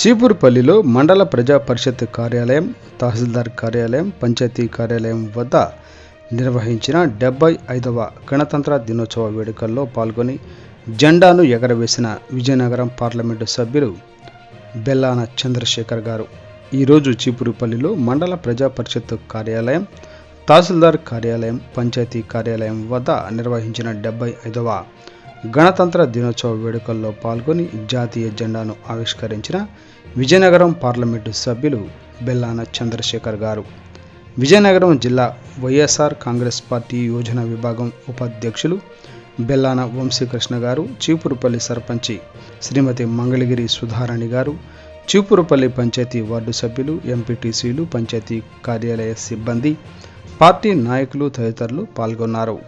చీపురుపల్లిలో మండల ప్రజా పరిషత్ కార్యాలయం తహసీల్దార్ కార్యాలయం పంచాయతీ కార్యాలయం వద్ద నిర్వహించిన డెబ్బై ఐదవ గణతంత్ర దినోత్సవ వేడుకల్లో పాల్గొని జెండాను ఎగరవేసిన విజయనగరం పార్లమెంటు సభ్యులు బెల్లాన చంద్రశేఖర్ గారు. ఈరోజు చీపురుపల్లిలో మండల ప్రజా పరిషత్ కార్యాలయం తహసీల్దార్ కార్యాలయం పంచాయతీ కార్యాలయం వద్ద నిర్వహించిన డెబ్బై ఐదవ గణతంత్ర దినోత్సవ వేడుకల్లో పాల్గొని జాతీయ జెండాను ఆవిష్కరించిన విజయనగరం పార్లమెంటు సభ్యులు బెల్లాన చంద్రశేఖర్ గారు. విజయనగరం జిల్లా వైఎస్ఆర్ కాంగ్రెస్ పార్టీ యోజన విభాగం ఉపాధ్యక్షులు బెల్లాన వంశీకృష్ణ గారు చీపురుపల్లి సర్పంచి శ్రీమతి మంగళగిరి సుధారాణి గారు చీపురుపల్లి పంచాయతీ వార్డు సభ్యులు ఎంపీటీసీలు పంచాయతీ కార్యాలయ సిబ్బంది పార్టీ నాయకులు తదితరులు పాల్గొన్నారు.